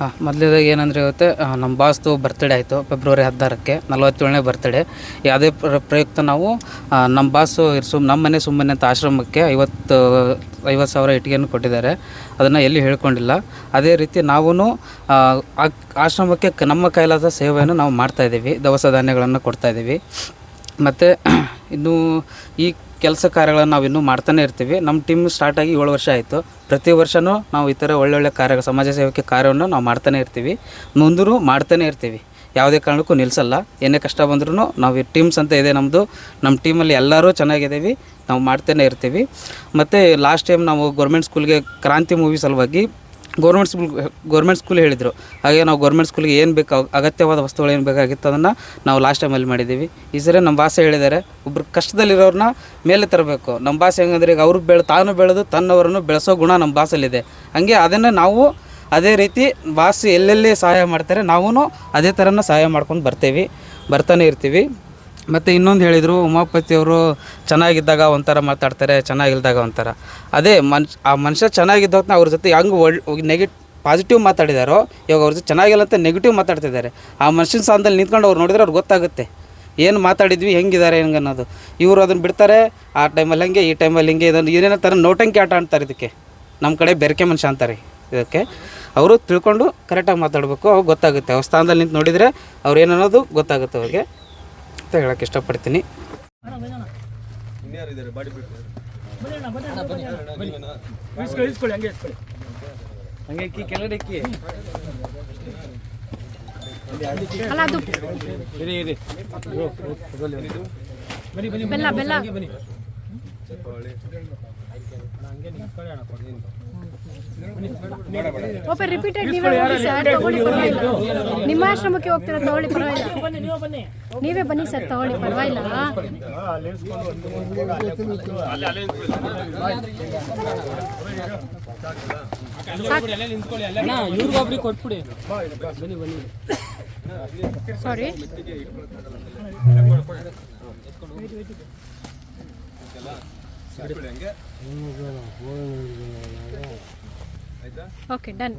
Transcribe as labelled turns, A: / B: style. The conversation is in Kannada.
A: ಹಾಂ ಮೊದಲೇದಾಗಿ ಏನಂದರೆ ಇವತ್ತು ನಮ್ಮ ಬಾಸ್ದು ಬರ್ತ್ಡೇ ಆಯಿತು ಫೆಬ್ರವರಿ ಹದಿನಾರಕ್ಕೆ, ನಲವತ್ತೇಳನೇ ಬರ್ತಡೇ ಯಾವುದೇ ಪ್ರ, ಪ್ರಯುಕ್ತ ನಾವು ನಮ್ಮ ಬಾಸು ಸುಮ್ ನಮ್ಮ ಮನೆ ಸುಮ್ಮನೆ ಅಂತ ಆಶ್ರಮಕ್ಕೆ ಐವತ್ತು ಐವತ್ತು ಸಾವಿರ ಇಟ್ಟಿಗೆಯನ್ನು ಕೊಟ್ಟಿದ್ದಾರೆ. ಅದನ್ನು ಎಲ್ಲಿ ಹೇಳ್ಕೊಂಡಿಲ್ಲ. ಅದೇ ರೀತಿ ನಾವು ಆಶ್ರಮಕ್ಕೆ ನಮ್ಮ ಕೈಲಾದ ಸೇವೆಯನ್ನು ನಾವು ಮಾಡ್ತಾಯಿದ್ದೀವಿ ದವಸ ಧಾನ್ಯಗಳನ್ನು ಕೊಡ್ತಾಯಿದ್ದೀವಿ ಮತ್ತು, ಇನ್ನು ಈ ಕೆಲಸ ಕಾರ್ಯಗಳನ್ನು ನಾವು ಇನ್ನೂ ಮಾಡ್ತಾನೆ ಇರ್ತೀವಿ. ನಮ್ಮ ಟೀಮ್ ಸ್ಟಾರ್ಟ್ ಆಗಿ ಏಳು ವರ್ಷ ಆಯಿತು. ಪ್ರತಿ ವರ್ಷವೂ ನಾವು ಈ ಥರ ಒಳ್ಳೊಳ್ಳೆ ಕಾರ್ಯ, ಸಮಾಜ ಸೇವಕ್ಕೆ ಕಾರ್ಯವನ್ನು ನಾವು ಮಾಡ್ತಾನೆ ಇರ್ತೀವಿ. ಮುಂದೂ ಮಾಡ್ತಾನೆ ಇರ್ತೀವಿ. ಯಾವುದೇ ಕಾರಣಕ್ಕೂ ನಿಲ್ಲಿಸಲ್ಲ ಏನೇ ಕಷ್ಟ ಬಂದ್ರೂ ನಾವು ಟೀಮ್ಸ್ ಅಂತ ಇದೆ ನಮ್ಮದು ನಮ್ಮ ಟೀಮಲ್ಲಿ ಎಲ್ಲರೂ ಚೆನ್ನಾಗಿದ್ದೀವಿ. ನಾವು ಮಾಡ್ತಾನೆ ಇರ್ತೀವಿ. ಮತ್ತು ಲಾಸ್ಟ್ ಟೈಮ್ ನಾವು ಗೌರ್ಮೆಂಟ್ ಸ್ಕೂಲ್ಗೆ ಕ್ರಾಂತಿ ಮೂವಿ ಸಲುವಾಗಿ ಗೌರ್ಮೆಂಟ್ ಸ್ಕೂಲ್ ಗೌರ್ಮೆಂಟ್ ಸ್ಕೂಲ್ ಹೇಳಿದರು. ಹಾಗೆ ನಾವು ಗೌರ್ಮೆಂಟ್ ಸ್ಕೂಲ್ಗೆ ಏನು ಬೇಕು ಅಗತ್ಯವಾದ ವಸ್ತುಗಳು ಏನು ಬೇಕಾಗಿತ್ತು ಅದನ್ನು ನಾವು ಲಾಸ್ಟ್ ಟೈಮಲ್ಲಿ ಮಾಡಿದ್ದೀವಿ ಈ ಸರಿ ನಮ್ಮ ಭಾಷೆ ಹೇಳಿದ್ದಾರೆ, ಒಬ್ರು ಕಷ್ಟದಲ್ಲಿರೋರನ್ನ ಮೇಲೆ ತರಬೇಕು. ನಮ್ಮ ಭಾಷೆ ಹೆಂಗಂದ್ರೆ ಈಗ ಅವರು ಬೆಳೆ, ತಾನು ಬೆಳೆದು ತನ್ನವರನ್ನು ಬೆಳೆಸೋ ಗುಣ ನಮ್ಮ ಭಾಷೆಯಲ್ಲಿದೆ. ಹಾಗೆ ಅದನ್ನು ನಾವು ಅದೇ ರೀತಿ ಭಾಷೆ ಎಲ್ಲೆಲ್ಲಿ ಸಹಾಯ ಮಾಡ್ತಾರೆ ನಾವೂ ಅದೇ ಥರನ ಸಹಾಯ ಮಾಡ್ಕೊಂಡು ಬರ್ತೇವೆ, ಬರ್ತಾನೆ ಇರ್ತೀವಿ. ಮತ್ತು ಇನ್ನೊಂದು ಹೇಳಿದರು ಉಮಾಪತಿಯವರು ಚೆನ್ನಾಗಿದ್ದಾಗ ಒಂಥರ ಮಾತಾಡ್ತಾರೆ, ಚೆನ್ನಾಗಿಲ್ದಾಗ ಒಂಥರ. ಅದೇ ಮನ್ಷ್, ಆ ಮನುಷ್ಯ ಚೆನ್ನಾಗಿದ್ದಾಗ ಅವ್ರ ಜೊತೆ ಹೆಂಗೆ ಒಳ್ ನೆಗೆಟ್ ಪಾಸಿಟಿವ್ ಮಾತಾಡಿದಾರೋ, ಇವಾಗ ಅವ್ರ ಜೊತೆ ಚೆನ್ನಾಗಿಲ್ಲ ಅಂತ ನೆಗೆಟಿವ್ ಮಾತಾಡ್ತಿದ್ದಾರೆ. ಆ ಮನುಷ್ಯನ ಸ್ಥಾನದಲ್ಲಿ ನಿಂತ್ಕೊಂಡು ಅವ್ರು ನೋಡಿದ್ರೆ ಅವ್ರು ಗೊತ್ತಾಗುತ್ತೆ. ಏನು ಮಾತಾಡಿದ್ವಿ, ಹೆಂಗಿದ್ದಾರೆ, ಹೆಂಗೆ ಅನ್ನೋದು. ಇವರು ಅದನ್ನು ಬಿಡ್ತಾರೆ, ಆ ಟೈಮಲ್ಲಿ ಹಂಗೆ, ಈ ಟೈಮಲ್ಲಿ ಹಿಂಗೆ ಇದನ್ನು ಏನೇನೋ ಥರ ನೋಟಂಕಿ ಆಟ ಅಂತಾರೆ ಇದಕ್ಕೆ. ನಮ್ಮ ಕಡೆ ಬೆರಕೆ ಮನುಷ್ಯ ಅಂತಾರೆ ಇದಕ್ಕೆ. ಅವರು ತಿಳ್ಕೊಂಡು ಕರೆಕ್ಟಾಗಿ ಮಾತಾಡಬೇಕು ಅವಾಗ ಗೊತ್ತಾಗುತ್ತೆ. ಅವ್ರ ಸ್ಥಾನದಲ್ಲಿ ನಿಂತು ನೋಡಿದರೆ ಅವ್ರು ಏನನ್ನೋದು ಗೊತ್ತಾಗುತ್ತೆ ಅವ್ರಿಗೆ. ಅಂತ ಹೇಳಕ್ಕೆ ಇಷ್ಟಪಡ್ತೀನಿ.
B: ಬೆಲ್ಲ ಬೆಲ್ಲ. ಓಪೆ ರಿಪೀಟೆಡ್ ನೀವೇ ಹೋಗಿ ಸರ್ ತಗೊಳ್ಳಿ ಪರವಾಗಿಲ್ಲ ನಿಮ್ಮ ಆಶ್ರಮಕ್ಕೆ ಹೋಗ್ತೀರಾ ತಗೊಳ್ಳಿ ಪರವಾಗಿಲ್ಲ ನೀವೇ ಬನ್ನಿ ಸರ್ ತಗೊಳ್ಳಿ ಪರವಾಗಿಲ್ಲ
A: ಇವ್ರಿಗೊಬ್ರಿಗೆ ಕೊಟ್ಬಿಡಿ
B: ಸಾರಿ Okay, done.